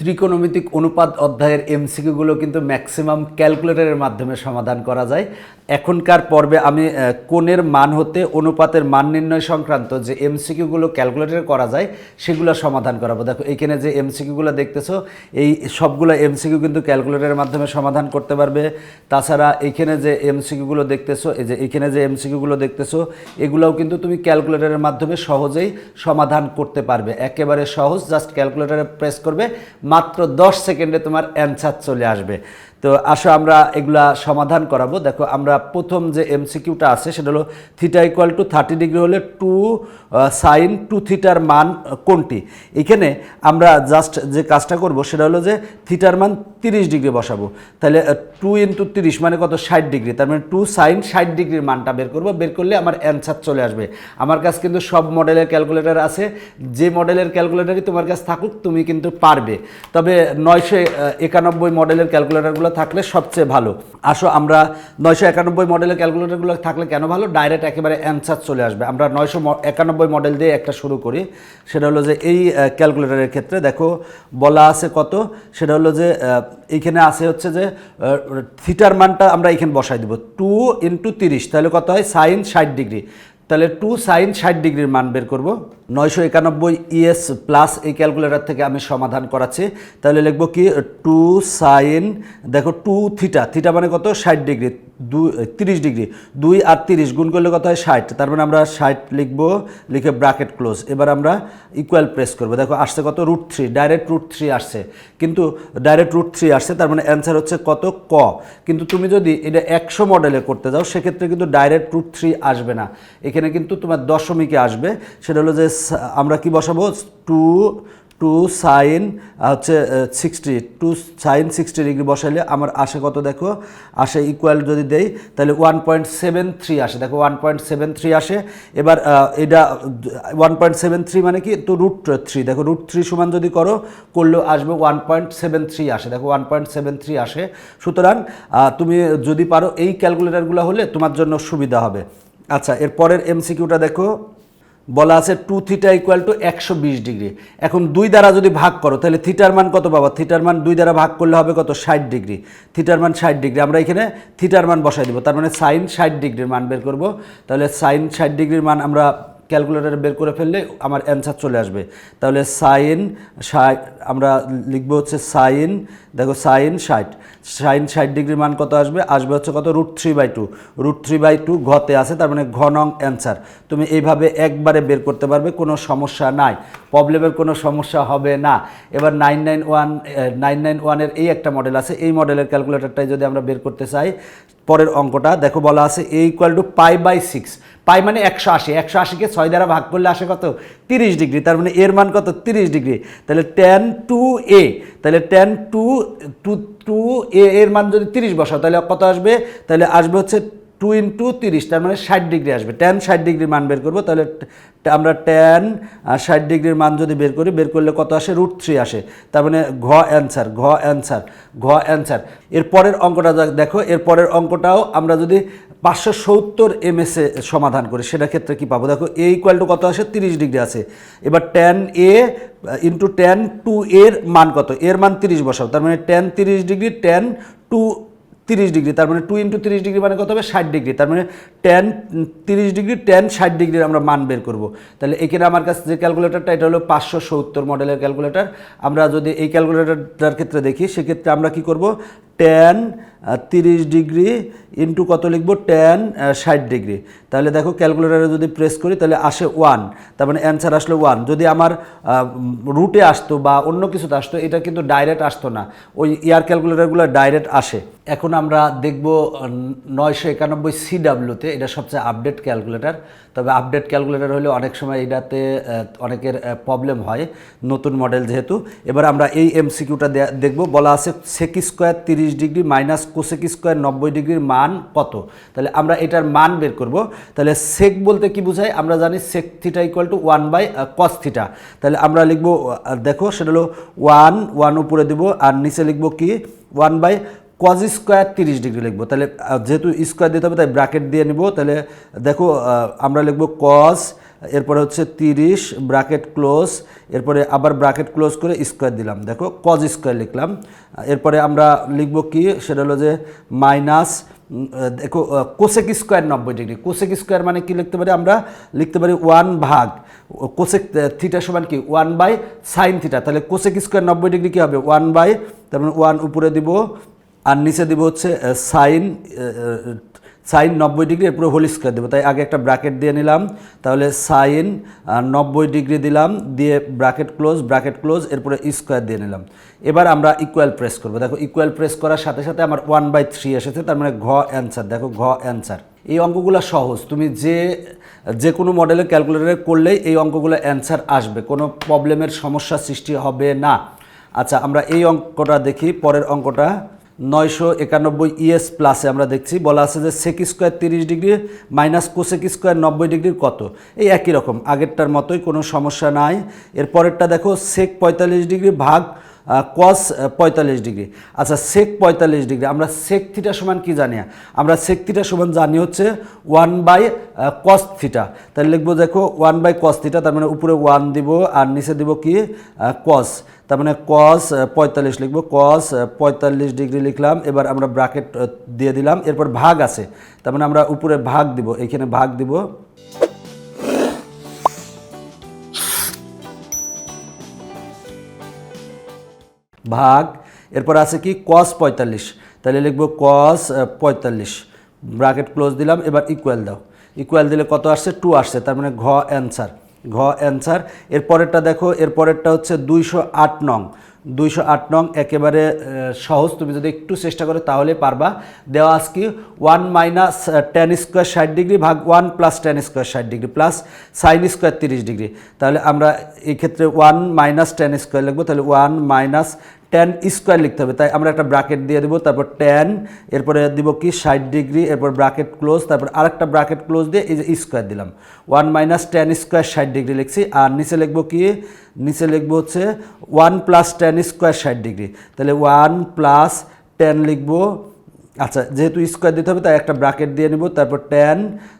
ত্রিকোণমিতিক অনুপাত অধ্যায়ের এমসিকিউগুলো কিন্তু ম্যাক্সিমাম ক্যালকুলেটরের মাধ্যমে সমাধান করা যায়। এখনকার পর্বে আমি কোণের মান হতে অনুপাতের মান নির্ণয় সংক্রান্ত যে এমসিকিউগুলো ক্যালকুলেটরে করা যায়, সেগুলো সমাধান করাবো। দেখো, এখানে যে এমসিকিউগুলো দেখতেছো, এই সবগুলো এমসিকিউ কিন্তু ক্যালকুলেটরের মাধ্যমে সমাধান করতে পারবে। তাছাড়া এইখানে যে এমসিকিউগুলো দেখতেছো, এই যে এখানে যে এমসিকিউগুলো দেখতেছো, এগুলোও কিন্তু তুমি ক্যালকুলেটরের মাধ্যমে সহজেই সমাধান করতে পারবে। একেবারে সহজ, জাস্ট ক্যালকুলেটরে প্রেস করবে। মাত্র দশ সেকেন্ডে তোমার অ্যান্সার চলে আসবে। তো আসো আমরা এগুলা সমাধান করাবো। দেখো, আমরা প্রথম যে এমসিকিউটা আছে, সেটা হলো theta equal to thirty degree হলে টু সাইন টু থিটার মান কোনটি? এখানে আমরা জাস্ট যে কাজটা করব, সেটা হলো যে থিটার মান তিরিশ ডিগ্রি বসাবো। তাহলে টু ইন্টু তিরিশ মানে কত? ষাট ডিগ্রি তার মানে টু সাইন ষাট ডিগ্রির মানটা বের করব। বের করলে আমার অ্যান্সার চলে আসবে। আমার কাছে কিন্তু সব মডেলের ক্যালকুলেটার আছে। যে মডেলের ক্যালকুলেটারই তোমার কাছে থাকুক, তুমি কিন্তু পারবে। তবে নয়শো একানব্বই মডেলের ক্যালকুলেটরগুলো থাকলে সবচেয়ে ভালো। আসো আমরা নয়শো একানব্বই মডেলের ক্যালকুলেটরগুলো থাকলে কেন ভালো? ডাইরেক্ট একেবারে অ্যান্সার চলে আসবে। আমরা নয়শো একানব্বই মডেল দিয়ে একটা শুরু করি। সেটা হলো যে এই ক্যালকুলেটরের ক্ষেত্রে দেখো, বলা আছে কত? সেটা হলো যে এইখানে আছে হচ্ছে যে থিটার মানটা আমরা এখানে বসাই দিব। টু ইন্টু তিরিশ। তাহলে কত হয়? সাইন ষাট ডিগ্রি। তাহলে টু সাইন ষাট ডিগ্রির মান বের করব। নয়শো একানব্বই ইএস প্লাস এই ক্যালকুলেটার থেকে আমি সমাধান করাচ্ছি। তাহলে লিখব কি? টু সাইন, দেখো টু থিটা থিটা মানে কত? ষাট ডিগ্রি, দুই, তিরিশ ডিগ্রি, দুই আর তিরিশ গুণ করলে কত হয়? ষাট। তার মানে আমরা ষাট লিখব, লিখে ব্রাকেট ক্লোজ। এবার আমরা ইকুয়াল প্রেস করব। দেখো আসছে কত? Root three direct root three আসছে। কিন্তু ডাইরেক্ট রুট থ্রি আসছে, তার মানে অ্যান্সার হচ্ছে কত? ক। কিন্তু তুমি যদি এটা একশো মডেলে করতে যাও, সেক্ষেত্রে কিন্তু ডাইরেক্ট রুট থ্রি আসবে না। এখানে কিন্তু তোমার দশমিকে আসবে। সেটা হলো যে আমরা কি বসাবো? টু টু সাইন হচ্ছে sixty two sine sixty degree বসাইলে আমার আসে কত দেখো? আসে ইকুয়াল যদি দেই, তাহলে ওয়ান পয়েন্ট সেভেন থ্রি আসে। দেখো ওয়ান পয়েন্ট সেভেন থ্রি আসে। এবার এটা ওয়ান পয়েন্ট সেভেন থ্রি মানে কি? তো রুট থ্রি দেখো রুট থ্রি সমান যদি করো করলেও আসবে ওয়ান পয়েন্ট সেভেন থ্রি আসে। দেখো ওয়ান পয়েন্ট সেভেন থ্রি আসে। সুতরাং তুমি যদি পারো, এই ক্যালকুলেটরগুলো হলে তোমার জন্য সুবিধা হবে। আচ্ছা এর পরের এমসিকিউটা দেখো। বলা আছে টু থিটা ইকুয়াল টু একশো বিশ ডিগ্রি। এখন দুই দ্বারা যদি ভাগ করো, তাহলে থিটার মান কত পাবা? থিটার মান দুই দ্বারা ভাগ করলে হবে কত? ষাট ডিগ্রি। থিটার মান ষাট ডিগ্রি। আমরা এখানে থিটার মান বসাই দেবো। তার মানে সাইন ষাট ডিগ্রির মান বের করব। তাহলে সাইন ষাট ডিগ্রির মান আমরা ক্যালকুলেটারে বের করে ফেললে আমার অ্যান্সার চলে আসবে। তাহলে সাইন ষাট, আমরা লিখব হচ্ছে সাইন দেখো সাইন ষাট। সাইন ষাট ডিগ্রির মান কত আসবে? আসবে হচ্ছে কত? Root three by two root three by two ঘতে আছে, তার মানে ঘ নং অ্যান্সার তুমি এইভাবে একবারে বের করতে পারবে, কোনো সমস্যা নাই। প্রবলেমের কোনো সমস্যা হবে না। এবার nine nine one nine nine ওয়ানের এই একটা মডেল আছে। এই মডেলের ক্যালকুলেটরটাই যদি আমরা বের করতে চাই পরের অঙ্কটা দেখো বলা আছে a equal to pi by six pi মানে একশো আশি, একশো আশিকে ছয় দ্বারা ভাগ করলে আসে কত? তিরিশ ডিগ্রি, তার মানে এর মান কত? তিরিশ ডিগ্রি। তাহলে টেন টু এ তাহলে tan two two two a এর মান যদি তিরিশ বসাও, তাহলে কত আসবে? তাহলে আসবে হচ্ছে টু ইন্টু তিরিশ, তার মানে ষাট ডিগ্রি আসবে। টেন ষাট ডিগ্রির মান বের করব, তাহলে আমরা টেন ষাট ডিগ্রির মান যদি বের করি, বের করলে কত আসে? রুট থ্রি আসে। তার মানে ঘ অ্যান্সার ঘ অ্যান্সার ঘ অ্যান্সার এর পরের অঙ্কটা দেখো, এর পরের অঙ্কটাও আমরা যদি পাঁচশো সত্তর এমএসে সমাধান করি, সেটা ক্ষেত্রে কি পাবো? দেখো এ ইকুয়াল টু কত আসে? তিরিশ ডিগ্রি আছে এবার tan a into tan two এর মান কত? এর মান তিরিশ বসাও। তার মানে টেন তিরিশ ডিগ্রি টেন টু তিরিশ ডিগ্রি, তার মানে টু ইন্টু তিরিশ ডিগ্রি মানে কত হবে? ষাট ডিগ্রি, তার মানে টেন তিরিশ ডিগ্রি টেন ষাট ডিগ্রির আমরা মান বের করব। তাহলে এখানে আমার কাছে যে ক্যালকুলেটারটা এটা হলো পাঁচশো সত্তর মডেলের ক্যালকুলেটার আমরা যদি এই ক্যালকুলেটারটার ক্ষেত্রে দেখি, সেক্ষেত্রে আমরা কি করব? টেন তিরিশ ডিগ্রি ইন্টু কত লিখব? টেন ষাট ডিগ্রি। তাহলে দেখো ক্যালকুলেটারে যদি প্রেস করি, তাহলে আসে ওয়ান তার মানে অ্যান্সার আসলো ওয়ান যদি আমার রুটে আসতো বা অন্য কিছুতে আসতো, এটা কিন্তু ডাইরেক্ট আসতো না। ওই ইয়ার ক্যালকুলেটারগুলো ডাইরেক্ট আসে। এখন আমরা দেখব নয়শো একানব্বই সিডাব্লিউতে এটা সবচেয়ে আপডেট ক্যালকুলেটর তবে আপডেট ক্যালকুলেটর হলে অনেক সময় এটাতে অনেকের প্রবলেম হয় নতুন মডেল যেহেতু। এবার আমরা এই এমসিকিউটা দেখব। বলা আছে সেক স্কোয়ার তিরিশ ডিগ্রি মাইনাস কোসেক স্কোয়ার নব্বই ডিগ্রির মান কত? তাহলে আমরা এটার মান বের করব। তাহলে সেক বলতে কি বোঝায়? আমরা জানি sec theta equal to one by cos theta. তাহলে আমরা লিখব দেখো, সেটা হলো ওয়ান ওয়ান উপরে দেবো, আর নিচে লিখব কি? ওয়ান বাই কজ স্কোয়ার তিরিশ ডিগ্রি লিখব। তাহলে যেহেতু স্কোয়ার দিতে হবে, তাই ব্র্যাকেট দিয়ে নিব। তাহলে, দেখো আমরা লিখব কজ এরপরে হচ্ছে তিরিশ ব্রাকেট ক্লোজ, এরপরে আবার ব্রাকেট ক্লোজ করে স্কোয়ার দিলাম। দেখো কজ স্কোয়ার লিখলাম। এরপরে আমরা লিখব কি? সেটা হলো যে মাইনাস দেখো কোসেক স্কোয়ার নব্বই ডিগ্রি। কোসেক স্কোয়ার মানে কি লিখতে পারি আমরা? লিখতে পারি ওয়ান ভাগ কোসেক থিটা সমান কি? ওয়ান বাই সাইন থিটা তাহলে কোসেক স্কোয়ার নব্বই ডিগ্রি কী হবে? ওয়ান বাই, তার মানে ওয়ান উপরে দিব, আর নিচে দিব হচ্ছে সাইন সাইন নব্বই ডিগ্রি এরপরে হোল স্কোয়ার দেবো। তাই আগে একটা ব্র্যাকেট দিয়ে নিলাম, তাহলে সাইন নব্বই ডিগ্রি দিলাম, দিয়ে ব্র্যাকেট ক্লোজ ব্র্যাকেট ক্লোজ এরপরে স্কোয়ার দিয়ে নিলাম। এবার আমরা ইকুয়াল প্রেস করব। দেখো ইকুয়াল প্রেস করার সাথে সাথে আমার ওয়ান বাই থ্রি এসেছে, তার মানে ঘ অ্যান্সার দেখো ঘ অ্যান্সার এই অঙ্কগুলো সহজ, তুমি যে যে কোনো মডেলে ক্যালকুলেটরে করলেই এই অঙ্কগুলো অ্যান্সার আসবে, কোনো প্রবলেমের সমস্যা সৃষ্টি হবে না। আচ্ছা আমরা এই অঙ্কটা দেখি, পরের অঙ্কটা। নয়শো একানব্বই ইএস প্লাসে আমরা দেখছি। বলা আছে যে সেক স্কোয়ার তিরিশ ডিগ্রি মাইনাস কোসেক স্কোয়ার নব্বই ডিগ্রির কত? এই একই রকম। আগেরটার মতোই কোনো সমস্যা নাই। এর পরেরটা দেখো সেক পঁয়তাল্লিশ ডিগ্রি ভাগ কস পঁয়তাল্লিশ ডিগ্রি। আচ্ছা সেক পঁয়তাল্লিশ ডিগ্রি। আমরা সেক থিটা সমান কি জানি? আমরা সেক থিটা সমান জানি হচ্ছে ওয়ান বাই কস থিটা তাহলে লিখব দেখো ওয়ান বাই কস থিটা তার মানে উপরে ওয়ান দিব আর নিচে দিব কি? কস তার মানে কস পঁয়তাল্লিশ লিখব। কস পঁয়তাল্লিশ ডিগ্রি লিখলাম। এবার আমরা ব্রাকেট দিয়ে দিলাম। এরপর ভাগ আছে। তার মানে আমরা উপরে ভাগ দিব। এখানে ভাগ দিব। ভাগ, এরপর আছে কি কস পঁয়তাল্লিশ। তাহলে লিখব কস পঁয়তাল্লিশ। ব্রাকেট ক্লোজ দিলাম, এবার ইকুয়াল দাও। ইকুয়াল দিলে কত আসছে? টু আসছে, তার মানে ঘ অ্যান্সার ঘ অ্যান্সার এর পরেরটা দেখো এর পরেরটা হচ্ছে দুইশো আট নং। দুইশো আট নং একেবারে সহজ, তুমি যদি একটু চেষ্টা করো তাহলে পারবা। দেওয়া আজকে ওয়ান মাইনাস টেন স্কোয়ার ষাট ডিগ্রি ভাগ ওয়ান প্লাস টেন স্কোয়ার ষাট ডিগ্রি প্লাস সাইন স্কোয়ার তিরিশ ডিগ্রি তাহলে আমরা এই ক্ষেত্রে ওয়ান মাইনাস টেন স্কোয়ার লিখব, তাহলে ওয়ান মাইনাস টেন স্কোয়ার লিখতে হবে। তাই আমরা একটা ব্রাকেট দিয়ে দেবো, তারপর টেন এরপরে দিব কি, ষাট ডিগ্রি, এরপর ব্রাকেট ক্লোজ তারপর আরেকটা ব্রাকেট ক্লোজ দিয়ে এই যে স্কোয়ার দিলাম। ওয়ান মাইনাস টেন স্কোয়ার ষাট ডিগ্রি লিখছি, আর নিচে লিখব কি, নিচে লিখব হচ্ছে ওয়ান প্লাস টেন স্কোয়ার ষাট ডিগ্রি। তাহলে ওয়ান প্লাস টেন লিখব আচ্ছা যেহেতু স্কোয়ার দিতে হবে, তাই একটা ব্রাকেট দিয়ে নেব, তারপর টেন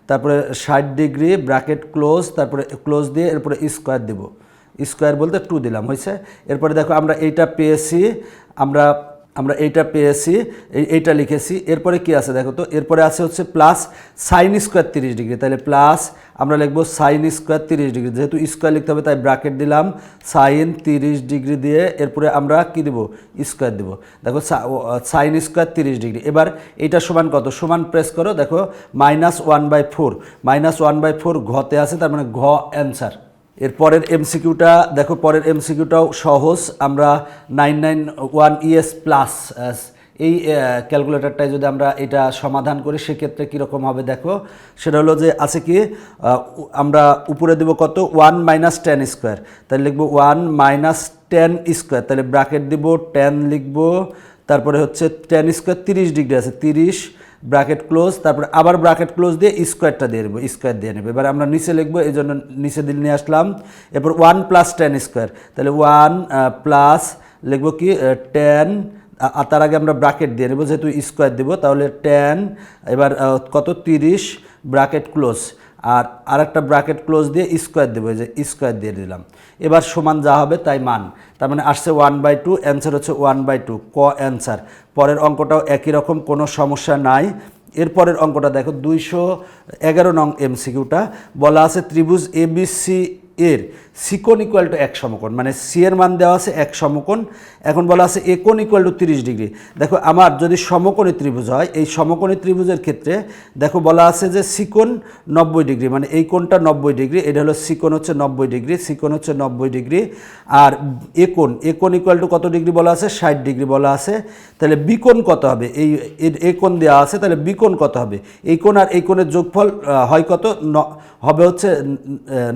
তারপরে ষাট ডিগ্রি ব্রাকেট ক্লোজ তারপরে ক্লোজ দিয়ে এরপরে স্কোয়ার দেবো। স্কোয়ার বলতে টু দিলাম, হয়েছে? এরপরে দেখো, আমরা এইটা পেয়েছি, আমরা আমরা এইটা পেয়েছি, এই, এইটা লিখেছি। এরপরে কি আছে দেখো তো? এরপরে আছে হচ্ছে প্লাস সাইন স্কোয়ার তিরিশ ডিগ্রি তাহলে প্লাস আমরা লিখব সাইন স্কোয়ার তিরিশ ডিগ্রি যেহেতু স্কোয়ার লিখতে হবে, তাই ব্রাকেট দিলাম সাইন তিরিশ ডিগ্রি দিয়ে এরপরে আমরা কি দেবো? স্কোয়ার দেবো। দেখো সাইন স্কোয়ার তিরিশ ডিগ্রি এবার এটা সমান কত? সমান প্রেস করো, দেখো minus one by four minus one by four ঘতে আছে, তার মানে ঘ অ্যান্সার এর পরের এমসিকিউটা দেখো পরের এমসিকিউটাও সহজ। আমরা nine nine one ES plus এই ক্যালকুলেটরটায় যদি আমরা এটা সমাধান করি, সেক্ষেত্রে কীরকম হবে দেখো? সেটা হলো যে আছে কি আমরা উপরে দেব কত? ওয়ান মাইনাস টেন স্কোয়ার তাহলে লিখব ওয়ান মাইনাস টেন স্কোয়ার তাহলে ব্র্যাকেট দিব টেন লিখব, তারপরে হচ্ছে টেন স্কোয়ার তিরিশ ডিগ্রি আছে, তিরিশ ব্র্যাকেট ক্লোজ তারপর আবার ব্র্যাকেট ক্লোজ দিয়ে স্কোয়ারটা দিয়ে নেব স্কোয়ার দিয়ে নেবে। এবার আমরা নিচে লিখব, এই জন্য নিচে দিল নিয়ে আসলাম। এরপর ওয়ান প্লাস টেন স্কোয়ার তাহলে ওয়ান প্লাস লিখব কি টেন তার আগে আমরা ব্র্যাকেট দিয়ে নেব, যেহেতু স্কোয়ার দেবো, তাহলে টেন এবার কত? তিরিশ ব্র্যাকেট ক্লোজ আর আরেকটা ব্র্যাকেট ক্লোজ দিয়ে স্কোয়ার দেবো যে স্কোয়ার দিয়ে দিলাম। এবার সমান যা হবে তাই মান। তার মানে আসছে ওয়ান বাই টু অ্যান্সার হচ্ছে ওয়ান বাই টু ক অ্যান্সার পরের অঙ্কটাও একই রকম, কোনো সমস্যা নাই। এরপরের অঙ্কটা দেখো, দুইশো এগারো নং এমসিকিউটা বলা আছে ত্রিভুজ এবিসি এর সিকোন ইকুয়াল টু এক সমকোণ মানে সি এর মান দেওয়া আছে এক সমকোণ, এখন বলা আছে একোন ইকুয়াল টু তিরিশ ডিগ্রি। দেখো, আমার যদি সমকোণী ত্রিভুজ হয়, এই সমকোণী ত্রিভুজের ক্ষেত্রে দেখো বলা আছে যে সিকোণ নব্বই ডিগ্রি মানে এই কোণটা নব্বই ডিগ্রি, এটা হলো সিকোণ হচ্ছে নব্বই ডিগ্রি সিকোণ হচ্ছে নব্বই ডিগ্রি, আর একোণ একোণ ইকুয়াল টু কত ডিগ্রি বলা আছে? ষাট ডিগ্রি বলা আছে। তাহলে বিকোণ কত হবে? এই এ কোণ দেওয়া আছে, তাহলে বিকোণ কত হবে? এই কোণ আর এই কোণের যোগফল হয় কত? হবে হচ্ছে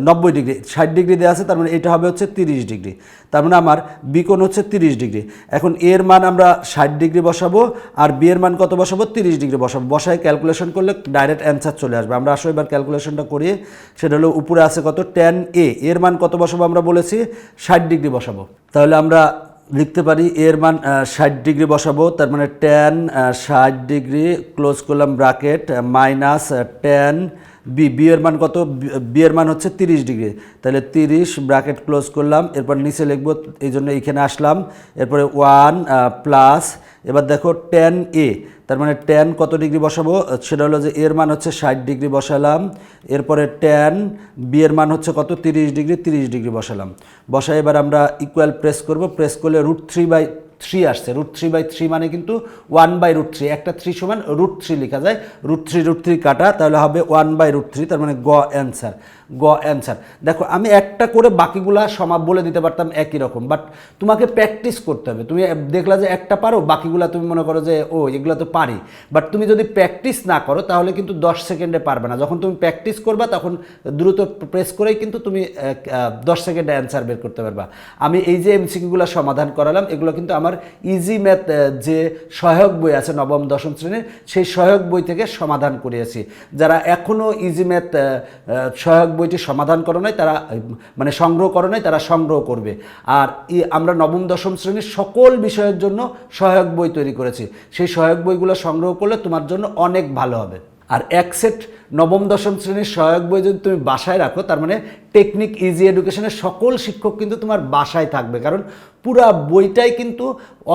নব্বই ডিগ্রি। ষাট ডিগ্রি দেওয়া আছে, তার মানে এটা হবে হচ্ছে তিরিশ ডিগ্রি। তার মানে আমার বিকোণ হচ্ছে তিরিশ ডিগ্রি। এখন এর মান আমরা ষাট ডিগ্রি বসাবো আর বি এর মান কত বসাবো? তিরিশ ডিগ্রি বসাবো। বসায় ক্যালকুলেশন করলে ডাইরেক্ট অ্যান্সার চলে আসবে। আমরা আসলে এবার ক্যালকুলেশনটা করি সেটা হলো উপরে আছে কত? টেন এ এর মান কত বসাবো আমরা বলেছি? ষাট ডিগ্রি বসাবো। তাহলে আমরা লিখতে পারি এর মান ষাট ডিগ্রি বসাবো, তার মানে টেন ষাট ডিগ্রি ক্লোজ করলাম bracket minus tan B B এর মান কত? বি এর মান হচ্ছে তিরিশ ডিগ্রি। তাহলে তিরিশ ব্র্যাকেট ক্লোজ করলাম, এরপর নিচে লিখব এই জন্য এইখানে আসলাম। এরপরে ওয়ান প্লাস, এবার দেখো টেন এ তার মানে টেন কত ডিগ্রি বসাবো? সেটা হলো যে এর মান হচ্ছে ষাট ডিগ্রি বসালাম, এরপরে টেন বি এর মান হচ্ছে কত? তিরিশ ডিগ্রি তিরিশ ডিগ্রি বসালাম। বসাই এবার আমরা ইকুয়াল প্রেস করব প্রেস করলে রুট থ্রি বাই থ্রি আসছে রুট থ্রি বাই থ্রি মানে কিন্তু ওয়ান বাই রুট থ্রি একটা থ্রি সমান রুট থ্রি লেখা যায়। রুট থ্রি রুট থ্রি কাটা, তাহলে হবে ওয়ান বাই রুট থ্রি তার মানে গ অ্যান্সার গ অ্যান্সার। দেখো, আমি একটা করে বাকিগুলা সমাপ বলে দিতে পারতাম একই রকম বাট তোমাকে প্র্যাকটিস করতে হবে। তুমি দেখলা যে একটা পারো, বাকিগুলা তুমি মনে করো যে, ও, এগুলো তো পারি। বাট তুমি যদি প্র্যাকটিস না করো, তাহলে কিন্তু দশ সেকেন্ডে পারবে না। যখন তুমি প্র্যাকটিস করবা, তখন দ্রুত প্রেস করেই কিন্তু তুমি দশ সেকেন্ডে অ্যান্সার বের করতে পারবা। আমি এই যে এমসিকিউগুলো সমাধান করালাম, এগুলো কিন্তু আমার ইজি ম্যাথ যে সহায়ক বই আছে, নবম, দশম শ্রেণির, সেই সহায়ক বই থেকে সমাধান করিয়েছি। যারা এখনও ইজি ম্যাথ সহায়ক বইটি সমাধান করো নাই তারা মানে সংগ্রহ করো নাই তারা সংগ্রহ করবে। আর আমরা নবম, দশম শ্রেণির সকল বিষয়ের জন্য সহায়ক বই তৈরি করেছি। সেই সহায়ক বইগুলো সংগ্রহ করলে তোমার জন্য অনেক ভালো হবে। আর এক সেট নবম, দশম শ্রেণির সহায়ক বই যদি তুমি বাসায় রাখো, তার মানে টেকনিক ইজি এডুকেশনের সকল শিক্ষক কিন্তু তোমার বাসায় থাকবে। কারণ পুরা বইটাই কিন্তু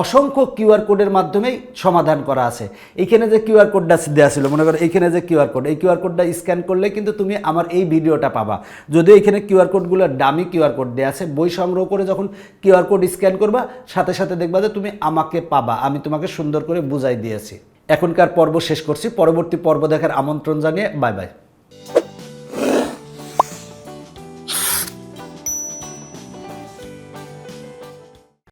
অসংখ্য কিউআর কোডের মাধ্যমেই সমাধান করা আছে। এইখানে যে কিউআর কোডটা দেওয়া ছিল, মনে করো এইখানে যে কিউআর কোড, এই কিউআর কোডটা স্ক্যান করলে কিন্তু তুমি আমার এই ভিডিওটা পাবা। যদিও এখানে কিউআর কোডগুলো ডামি কিউআর কোড দেওয়া আছে, বই সংগ্রহ করে যখন কিউআর কোড স্ক্যান করবা, সাথে সাথে দেখবা যে তুমি আমাকে পাবা, আমি তোমাকে সুন্দর করে বুঝাই দিয়েছি। এখনকার পর্ব শেষ করছি। পরবর্তী পর্ব দেখার আমন্ত্রণ জানিয়ে বাই বাই।